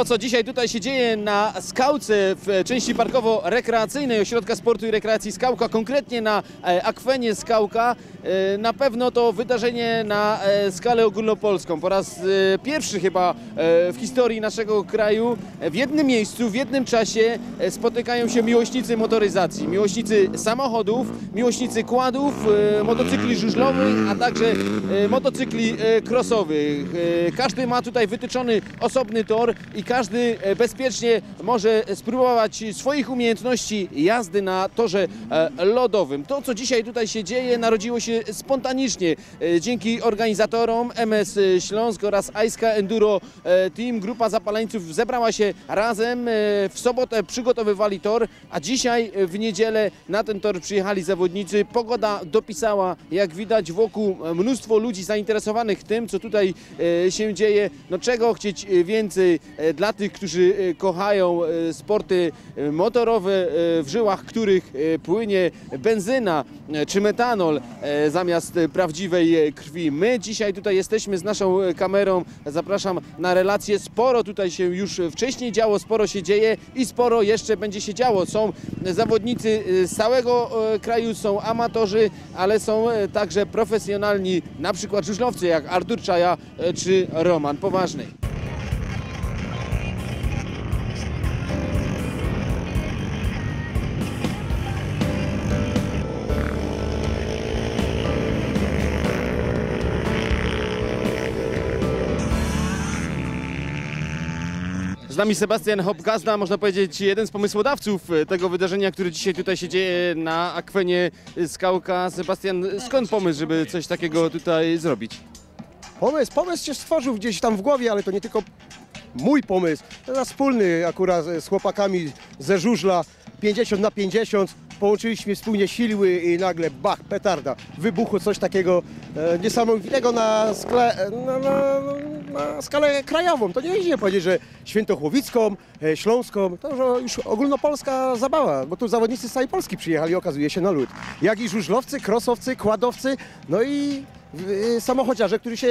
To, co dzisiaj tutaj się dzieje na skałce w części parkowo-rekreacyjnej Ośrodka Sportu i Rekreacji Skałka, konkretnie na e, akwenie Skałka, e, na pewno to wydarzenie na e, skalę ogólnopolską. Po raz pierwszy chyba w historii naszego kraju w jednym miejscu, w jednym czasie spotykają się miłośnicy motoryzacji, miłośnicy samochodów, miłośnicy kładów, motocykli żużlowych, a także motocykli crossowych. Każdy ma tutaj wytyczony osobny tor i każdy e, bezpiecznie może spróbować swoich umiejętności jazdy na torze e, lodowym. To, co dzisiaj tutaj się dzieje, narodziło się spontanicznie e, dzięki organizatorom MS Śląsk oraz Aiska Enduro Team. Grupa zapaleńców zebrała się razem. W sobotę przygotowywali tor, a dzisiaj w niedzielę na ten tor przyjechali zawodnicy. Pogoda dopisała, jak widać, wokół mnóstwo ludzi zainteresowanych tym, co tutaj się dzieje. No czego chcieć więcej dla tych, którzy e, kochają e, sporty e, motorowe, w żyłach których płynie benzyna czy metanol zamiast prawdziwej krwi. My dzisiaj tutaj jesteśmy z naszą kamerą. Zapraszam na relacje. Sporo tutaj się już wcześniej działo, sporo się dzieje i sporo jeszcze będzie się działo. Są zawodnicy z całego kraju, są amatorzy, ale są także profesjonalni, na przykład żużlowcy jak Artur Czaja czy Roman Poważny. Nami Sebastian Hopgazda, można powiedzieć jeden z pomysłodawców e, tego wydarzenia, które dzisiaj tutaj się dzieje na akwenie Skałka. Sebastian, skąd pomysł, żeby coś takiego tutaj zrobić? Pomysł, pomysł się stworzył gdzieś tam w głowie, ale to nie tylko mój pomysł. To wspólny akurat z chłopakami ze żużla 50 na 50. Połączyliśmy wspólnie siły i nagle bach, petarda. Wybuchło coś takiego e, niesamowitego na, skle, na, na, na skalę krajową. To nie idzie powiedzieć, że świętochłowicką, e, śląską. To już ogólnopolska zabawa, bo tu zawodnicy z całej Polski przyjechali, okazuje się, na lód. Jak i żużlowcy, krosowcy, kładowcy, no i y, samochodziarze, którzy się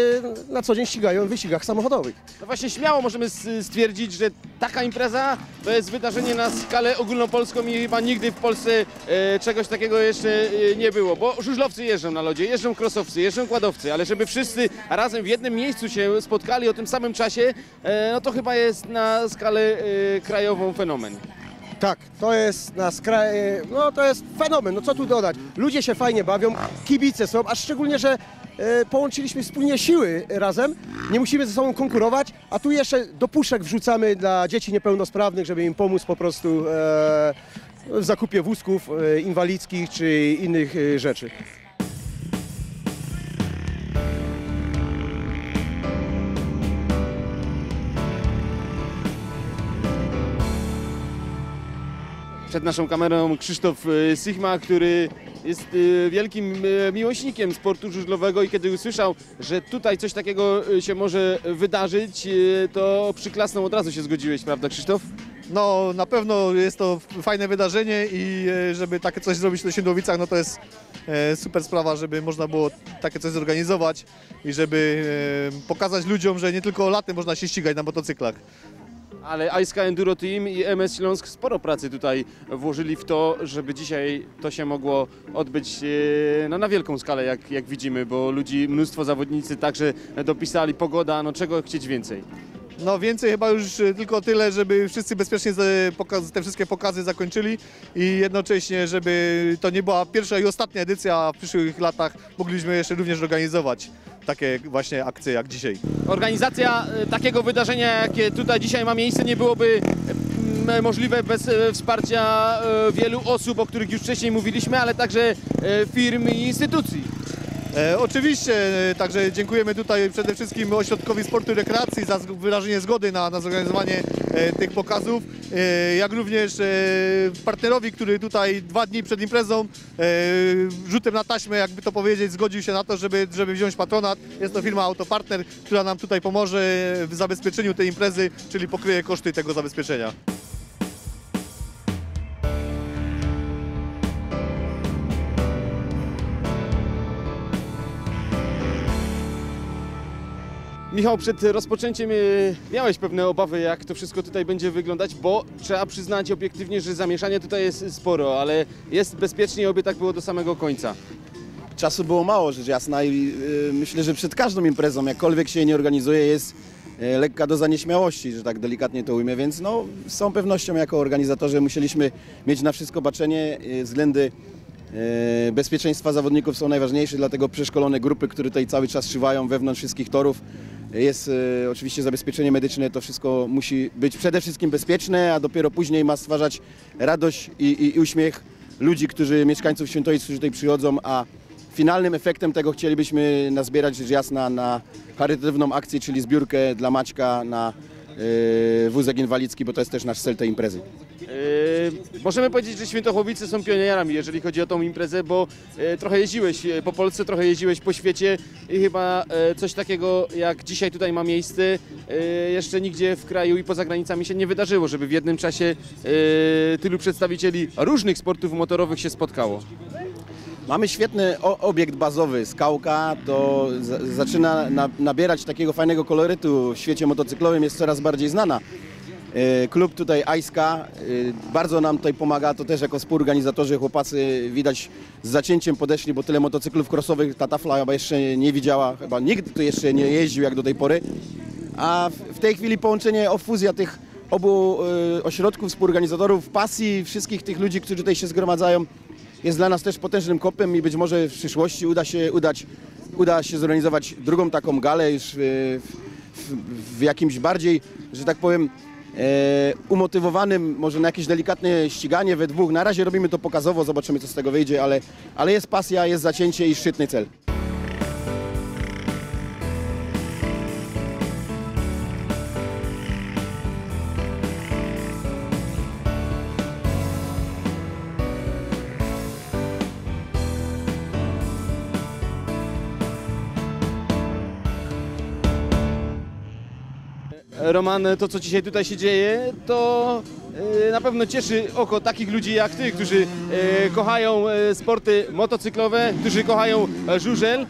na co dzień ścigają w wyścigach samochodowych. No właśnie śmiało możemy stwierdzić, że taka impreza to jest wydarzenie na skalę ogólnopolską i chyba nigdy w Polsce e, czegoś takiego jeszcze e, nie było, bo żużlowcy jeżdżą na lodzie, jeżdżą krosowcy, jeżdżą kładowcy, ale żeby wszyscy razem w jednym miejscu się spotkali o tym samym czasie, e, no to chyba jest na skalę krajową fenomen. Tak, to jest na skraj, no to jest fenomen, no co tu dodać. Ludzie się fajnie bawią, kibice są, a szczególnie, że e, połączyliśmy wspólnie siły razem, nie musimy ze sobą konkurować, a tu jeszcze do puszek wrzucamy dla dzieci niepełnosprawnych, żeby im pomóc po prostu e, w zakupie wózków e, inwalidzkich czy innych e, rzeczy. Przed naszą kamerą Krzysztof e, Sigma, który jest e, wielkim e, miłośnikiem sportu żużlowego i kiedy usłyszał, że tutaj coś takiego się może wydarzyć, to przyklasnął od razu się zgodziłeś, prawda Krzysztof? No na pewno jest to fajne wydarzenie i żeby takie coś zrobić na Świętowicach, no to jest super sprawa, żeby można było takie coś zorganizować i żeby pokazać ludziom, że nie tylko latem można się ścigać na motocyklach. Ale Aiska Enduro Team i MS Śląsk sporo pracy tutaj włożyli w to, żeby dzisiaj to się mogło odbyć e, no, na wielką skalę, jak, jak widzimy, bo ludzi, mnóstwo zawodnicy także dopisali, pogoda, no czego chcieć więcej. No więcej chyba już e, tylko tyle, żeby wszyscy bezpiecznie te wszystkie pokazy zakończyli i jednocześnie, żeby to nie była pierwsza i ostatnia edycja, a w przyszłych latach mogliśmy jeszcze również organizować takie właśnie akcje jak dzisiaj. Organizacja e, takiego wydarzenia, jakie tutaj dzisiaj ma miejsce, nie byłoby mm, możliwe bez e, wsparcia e, wielu osób, o których już wcześniej mówiliśmy, ale także e, firm i instytucji. E, oczywiście, e, także dziękujemy tutaj przede wszystkim Ośrodkowi Sportu i Rekreacji za wyrażenie zgody na, na zorganizowanie e, tych pokazów, e, jak również e, partnerowi, który tutaj dwa dni przed imprezą rzutem na taśmę, jakby to powiedzieć, zgodził się na to, żeby, żeby wziąć patronat. Jest to firma Autopartner, która nam tutaj pomoże w zabezpieczeniu tej imprezy, czyli pokryje koszty tego zabezpieczenia. Michał, przed rozpoczęciem e, miałeś pewne obawy, jak to wszystko tutaj będzie wyglądać, bo trzeba przyznać obiektywnie, że zamieszanie tutaj jest sporo, ale jest bezpiecznie i oby tak było do samego końca. Czasu było mało, rzecz jasna i y, myślę, że przed każdą imprezą, jakkolwiek się nie organizuje, jest y, lekka doza nieśmiałości, że tak delikatnie to ujmę, więc no, z całą pewnością jako organizatorzy musieliśmy mieć na wszystko baczenie, y, względy y, bezpieczeństwa zawodników są najważniejsze, dlatego przeszkolone grupy, które tutaj cały czas szywają wewnątrz wszystkich torów, jest y, oczywiście zabezpieczenie medyczne, to wszystko musi być przede wszystkim bezpieczne, a dopiero później ma stwarzać radość i, i, i uśmiech ludzi, którzy, mieszkańców Świętojic, którzy tutaj przychodzą, a finalnym efektem tego chcielibyśmy nazbierać rzecz jasna na charytatywną akcję, czyli zbiórkę dla Maćka na wózek inwalidzki, bo to jest też nasz cel tej imprezy. E, możemy powiedzieć, że Świętochłowice są pionierami, jeżeli chodzi o tą imprezę, bo e, trochę jeździłeś po Polsce, trochę jeździłeś po świecie i chyba coś takiego jak dzisiaj tutaj ma miejsce jeszcze nigdzie w kraju i poza granicami się nie wydarzyło, żeby w jednym czasie tylu przedstawicieli różnych sportów motorowych się spotkało. Mamy świetny obiekt bazowy, skałka, to za, zaczyna na, nabierać takiego fajnego kolorytu. W świecie motocyklowym, jest coraz bardziej znana. E, Klub tutaj Ajska e, bardzo nam tutaj pomaga, to też jako współorganizatorzy chłopacy widać z zacięciem podeszli, bo tyle motocyklów crossowych ta tafla chyba jeszcze nie widziała, chyba nikt tu jeszcze nie jeździł jak do tej pory. A w, tej chwili połączenie, o fuzja tych obu e, ośrodków, współorganizatorów, pasji wszystkich tych ludzi, którzy tutaj się zgromadzają, jest dla nas też potężnym kopem i być może w przyszłości uda się, udać, uda się zorganizować drugą taką galę już w, w, w jakimś bardziej, że tak powiem, e, umotywowanym, może na jakieś delikatne ściganie we dwóch. Na razie robimy to pokazowo, zobaczymy co z tego wyjdzie, ale, ale jest pasja, jest zacięcie i szczytny cel. Roman, to co dzisiaj tutaj się dzieje, to e, na pewno cieszy oko takich ludzi jak ty, którzy e, kochają e, sporty motocyklowe, którzy kochają żużel.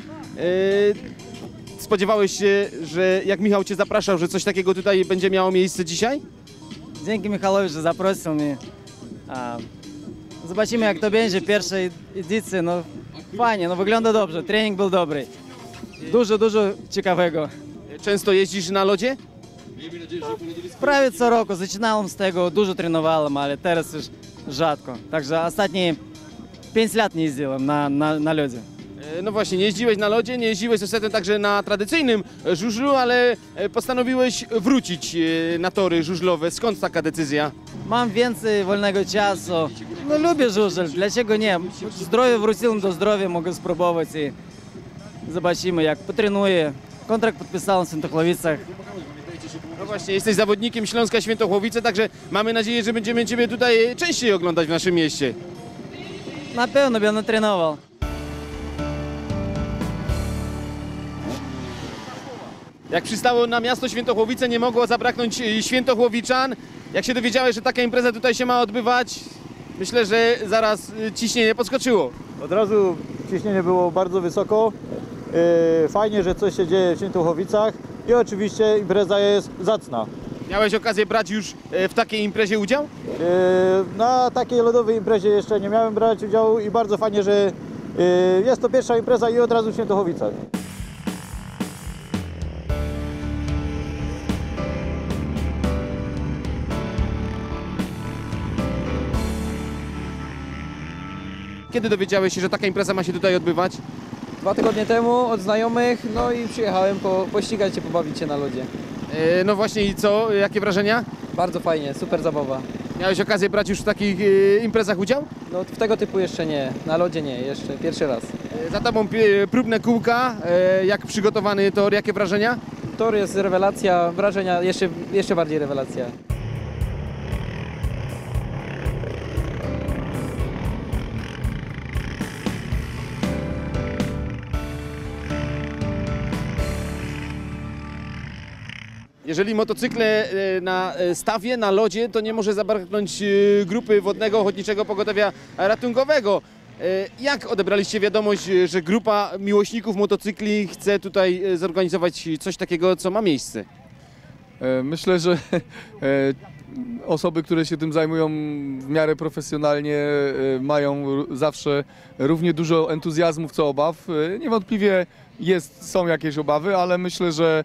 Spodziewałeś się, że jak Michał cię zapraszał, że coś takiego tutaj będzie miało miejsce dzisiaj? Dzięki Michalowi, że zaprosił mnie. Zobaczymy jak to będzie, pierwsza edycja, no fajnie, no wygląda dobrze, trening był dobry. Dużo, dużo ciekawego. Często jeździsz na lodzie? Prawie co roku, zaczynałem z tego, dużo trenowałem, ale teraz już rzadko. Także ostatnie 5 lat nie jeździłem na, na, na lodzie. E, No właśnie, nie jeździłeś na lodzie, nie jeździłeś ostatnio także na tradycyjnym żużlu, ale e, postanowiłeś wrócić e, na tory żużlowe. Skąd taka decyzja? Mam więcej wolnego czasu. No lubię żużel, dlaczego nie? Zdrowie wróciłem do zdrowia, mogę spróbować i zobaczymy jak potrenuję. Kontrakt podpisałem w Świętochłowicach. Właśnie, jesteś zawodnikiem Śląska Świętochłowice, także mamy nadzieję, że będziemy Ciebie tutaj częściej oglądać w naszym mieście. Na pewno będę trenował. Jak przystało na miasto Świętochłowice, nie mogło zabraknąć e, Świętochłowiczan. Jak się dowiedziałeś, że taka impreza tutaj się ma odbywać, myślę, że zaraz e, ciśnienie podskoczyło. Od razu ciśnienie było bardzo wysoko. Yy, Fajnie, że coś się dzieje w Świętochowicach i oczywiście impreza jest zacna. Miałeś okazję brać już e, w takiej imprezie udział? Yy, Na takiej lodowej imprezie jeszcze nie miałem brać udziału i bardzo fajnie, że yy, jest to pierwsza impreza i od razu w Świętochowicach. Kiedy dowiedziałeś się, że taka impreza ma się tutaj odbywać? Dwa tygodnie temu od znajomych, no i przyjechałem po, pościgać się, pobawić się na lodzie. E, No właśnie i co? Jakie wrażenia? Bardzo fajnie, super zabawa. Miałeś okazję brać już w takich e, imprezach udział? No w tego typu jeszcze nie, na lodzie nie, jeszcze pierwszy raz. E, Za Tobą próbne kółka, e, jak przygotowany tor, jakie wrażenia? Tor jest rewelacja, wrażenia jeszcze, jeszcze bardziej rewelacja. Jeżeli motocykle e, na e, stawie, na lodzie, to nie może zabraknąć e, grupy wodnego ochotniczego pogotowia ratunkowego. Jak odebraliście wiadomość, że grupa miłośników motocykli chce tutaj zorganizować coś takiego, co ma miejsce? Myślę, że osoby, które się tym zajmują w miarę profesjonalnie, mają zawsze równie dużo entuzjazmów co obaw. Niewątpliwie jest, są jakieś obawy, ale myślę, że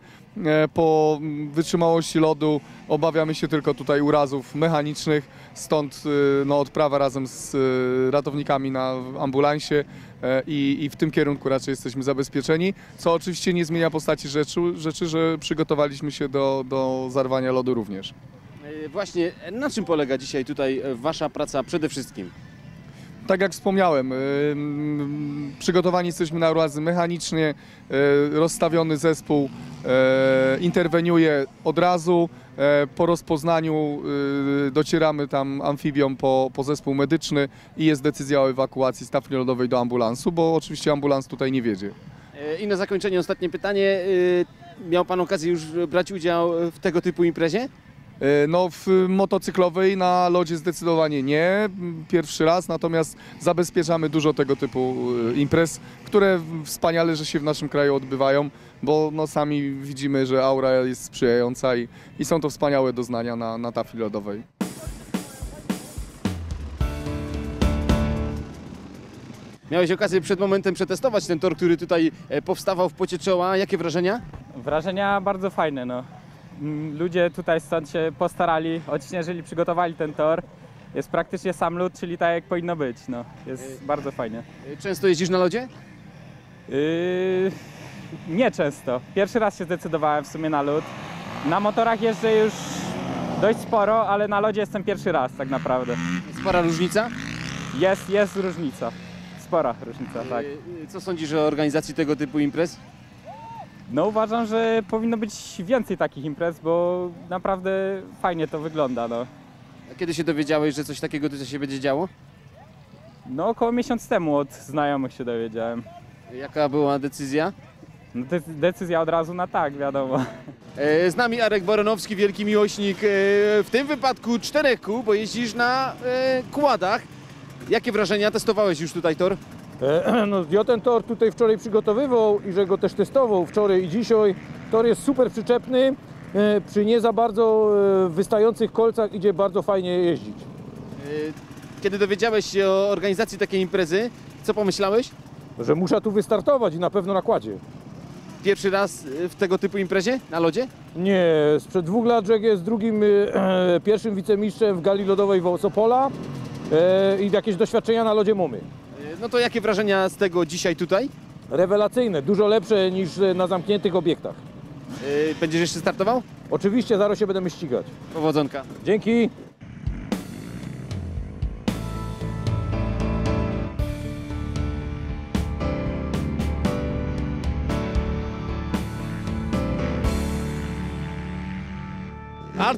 po mm, wytrzymałości lodu obawiamy się tylko tutaj urazów mechanicznych, stąd e, no, odprawa razem z e, ratownikami na ambulansie e, i, i w tym kierunku raczej jesteśmy zabezpieczeni, co oczywiście nie zmienia postaci rzeczy, rzeczy że przygotowaliśmy się do, do zarwania lodu również. E, Właśnie, e, na czym polega dzisiaj tutaj e, wasza praca przede wszystkim? Tak jak wspomniałem, y, mm, przygotowani jesteśmy na urazy mechanicznie, y, rozstawiony zespół y, interweniuje od razu. Po rozpoznaniu docieramy tam amfibią po, po zespół medyczny i jest decyzja o ewakuacji stawki lodowej do ambulansu, bo oczywiście ambulans tutaj nie wiedzie. E, I na zakończenie ostatnie pytanie. Miał Pan okazję już brać udział w tego typu imprezie? E, No w motocyklowej na lodzie zdecydowanie nie, pierwszy raz, natomiast zabezpieczamy dużo tego typu e, imprez, które wspaniale, że się w naszym kraju odbywają, bo no sami widzimy, że aura jest sprzyjająca i, i są to wspaniałe doznania na, na tafli lodowej. Miałeś okazję przed momentem przetestować ten tor, który tutaj e, powstawał w pocie czoła. Jakie wrażenia? Wrażenia bardzo fajne, no. Mm, Ludzie tutaj stąd się postarali, odśnieżyli, przygotowali ten tor. Jest praktycznie sam lód, czyli tak jak powinno być, no. Jest bardzo fajnie. E, Często jeździsz na lodzie? Yy, nie często. Pierwszy raz się zdecydowałem w sumie na lód. Na motorach jeżdżę już dość sporo, ale na lodzie jestem pierwszy raz tak naprawdę. Spora różnica? Jest, jest różnica. Spora różnica, tak. E, Co sądzisz o organizacji tego typu imprez? No uważam, że powinno być więcej takich imprez, bo naprawdę fajnie to wygląda, no. A kiedy się dowiedziałeś, że coś takiego tutaj się będzie działo? No około miesiąc temu od znajomych się dowiedziałem. Jaka była decyzja? No de- decyzja od razu na tak, wiadomo. E, Z nami Arek Baronowski, wielki miłośnik e, w tym wypadku czterech kół, bo jeździsz na e, kładach. Jakie wrażenia? Testowałeś już tutaj tor? E, No, ja ten tor tutaj wczoraj przygotowywał i że go też testował wczoraj i dzisiaj. Tor jest super przyczepny, e, przy nie za bardzo e, wystających kolcach idzie bardzo fajnie jeździć. Kiedy dowiedziałeś się o organizacji takiej imprezy, co pomyślałeś? Że muszę tu wystartować i na pewno na kładzie. Pierwszy raz w tego typu imprezie na lodzie? Nie, sprzed dwóch lat Rzek jest drugim, pierwszym wicemistrzem w gali lodowej Wosopola e, i jakieś doświadczenia na lodzie mamy. No to jakie wrażenia z tego dzisiaj tutaj? Rewelacyjne, dużo lepsze niż e, na zamkniętych obiektach. E, Będziesz jeszcze startował? Oczywiście zaraz się będziemy ścigać. Powodzonka. Dzięki.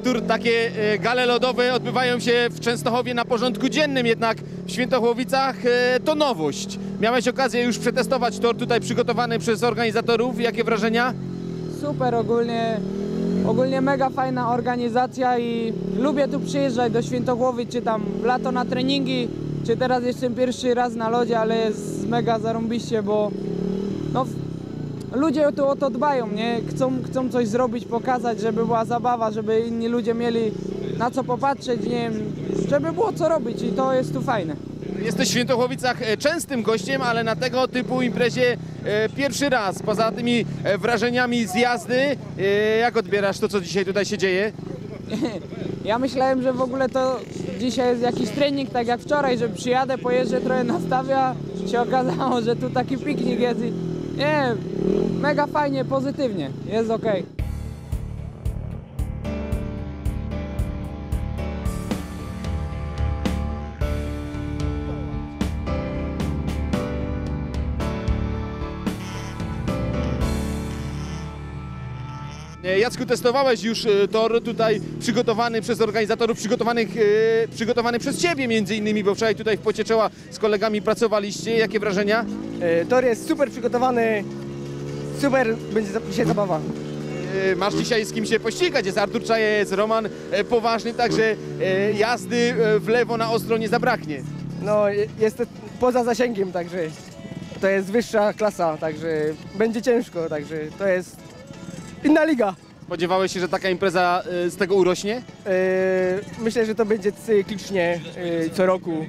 Artur, takie e, gale lodowe odbywają się w Częstochowie na porządku dziennym, jednak w Świętochłowicach e, to nowość. Miałeś okazję już przetestować tor tutaj przygotowany przez organizatorów. Jakie wrażenia? Super ogólnie, ogólnie mega fajna organizacja i lubię tu przyjeżdżać do Świętogłowy, czy tam w lato na treningi, czy teraz jestem pierwszy raz na lodzie, ale jest mega zarąbiście, bo no, ludzie tu o to dbają, nie? Chcą, chcą coś zrobić, pokazać, żeby była zabawa, żeby inni ludzie mieli na co popatrzeć, nie wiem, żeby było co robić i to jest tu fajne. Jesteś w Świętochłowicach e, częstym gościem, ale na tego typu imprezie e, pierwszy raz. Poza tymi e, wrażeniami z jazdy, jak odbierasz to, co dzisiaj tutaj się dzieje? Ja myślałem, że w ogóle to dzisiaj jest jakiś trening, tak jak wczoraj, że przyjadę, pojeżdżę trochę nastawia, się okazało, że tu taki piknik jest i nie, mega fajnie, pozytywnie, jest okej. Jacku, testowałeś już e, tor tutaj przygotowany przez organizatorów, przygotowanych, e, przygotowany przez Ciebie między innymi, bo wczoraj tutaj w Pocie Czoła z kolegami pracowaliście. Jakie wrażenia? E, Tor jest super przygotowany, super będzie dzisiaj zabawa. Masz dzisiaj z kim się pościgać. Jest Artur Czajec, Roman Poważny, także jazdy w lewo na ostro nie zabraknie. No, je- jest, poza zasięgiem, także to jest wyższa klasa, także będzie ciężko, także to jest inna liga. Spodziewałeś się, że taka impreza e, z tego urośnie? Yy, myślę, że to będzie cyklicznie yy, co roku.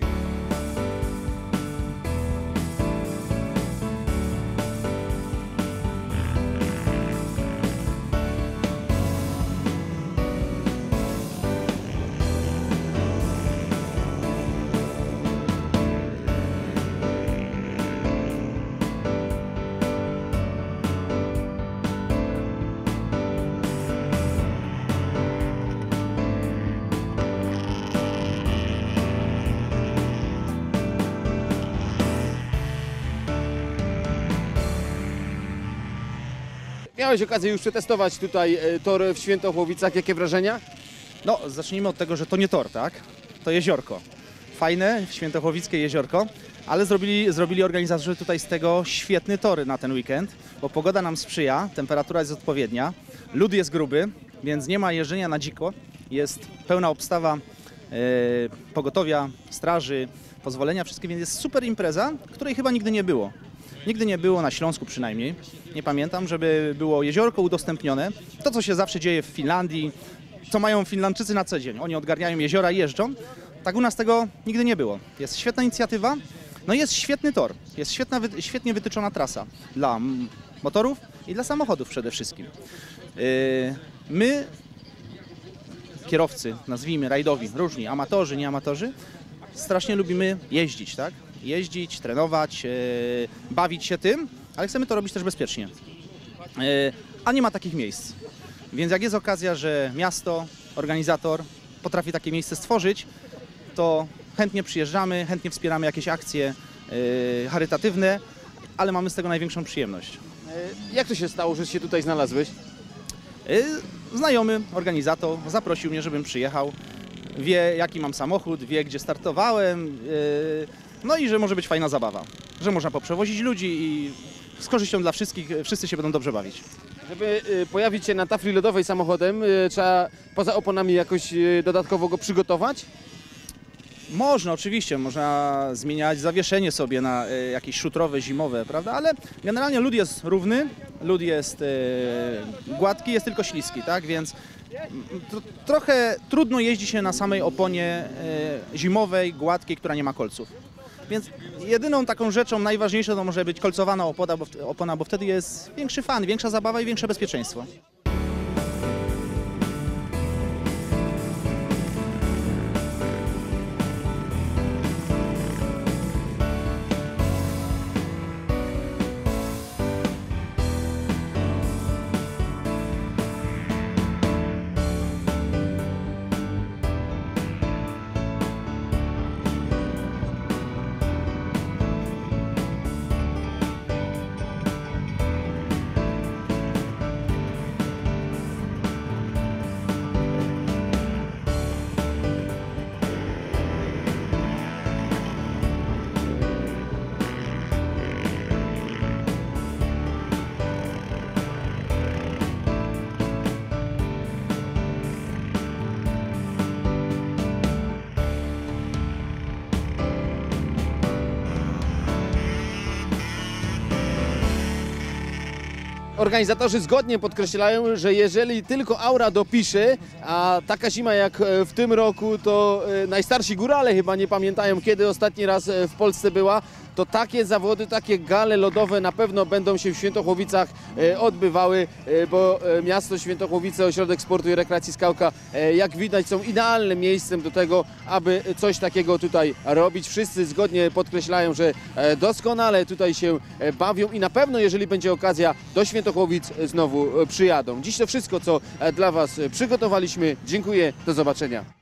Miałeś okazję już przetestować tutaj e, tor w Świętochłowicach. Jakie wrażenia? No, zacznijmy od tego, że to nie tor, tak? To jeziorko. Fajne, świętochłowickie jeziorko, ale zrobili, zrobili organizatorzy tutaj z tego świetny tory na ten weekend, bo pogoda nam sprzyja, temperatura jest odpowiednia, lód jest gruby, więc nie ma jeżdżenia na dziko, jest pełna obstawa e, pogotowia, straży, pozwolenia, wszystkie, więc jest super impreza, której chyba nigdy nie było. Nigdy nie było na Śląsku przynajmniej. Nie pamiętam, żeby było jeziorko udostępnione. To, co się zawsze dzieje w Finlandii, co mają Finlandczycy na co dzień. Oni odgarniają jeziora i jeżdżą. Tak u nas tego nigdy nie było. Jest świetna inicjatywa, no i jest świetny tor. Jest świetna, świetnie wytyczona trasa dla motorów i dla samochodów przede wszystkim. Yy, My, kierowcy, nazwijmy rajdowi, różni, amatorzy, nieamatorzy, strasznie lubimy jeździć, tak? Jeździć, trenować, yy, bawić się tym, ale chcemy to robić też bezpiecznie. Yy, A nie ma takich miejsc. Więc jak jest okazja, że miasto, organizator potrafi takie miejsce stworzyć, to chętnie przyjeżdżamy, chętnie wspieramy jakieś akcje yy, charytatywne, ale mamy z tego największą przyjemność. E, Jak to się stało, że się tutaj znalazłeś? Znajomy, organizator zaprosił mnie, żebym przyjechał. Wie, jaki mam samochód, wie, gdzie startowałem. No i że może być fajna zabawa. Że można poprzewozić ludzi i z korzyścią dla wszystkich, wszyscy się będą dobrze bawić. Żeby e, pojawić się na tafli lodowej samochodem, e, trzeba poza oponami jakoś e, dodatkowo go przygotować? Można, oczywiście, można zmieniać zawieszenie sobie na e, jakieś szutrowe, zimowe, prawda? Ale generalnie lód jest równy, lód jest e, gładki, jest tylko śliski, tak? Więc mm, tro, trochę trudno jeździ się na samej oponie e, zimowej, gładkiej, która nie ma kolców. Więc jedyną taką rzeczą najważniejszą to może być kolcowana opona, bo, opona, bo wtedy jest większy fan, większa zabawa i większe bezpieczeństwo. Organizatorzy zgodnie podkreślają, że jeżeli tylko aura dopisze, a taka zima jak e, w tym roku, to e, najstarsi górale chyba nie pamiętają, kiedy ostatni raz e, w Polsce była, to takie zawody, takie gale lodowe na pewno będą się w Świętochłowicach e, odbywały, e, bo e, miasto Świętochłowice, Ośrodek Sportu i Rekreacji Skałka, jak widać, są idealnym miejscem do tego, aby coś takiego tutaj robić. Wszyscy zgodnie podkreślają, że doskonale tutaj się bawią i na pewno, jeżeli będzie okazja, do Świętochłowic znowu przyjadą. Dziś to wszystko, co dla Was przygotowaliśmy. Dziękuję, do zobaczenia.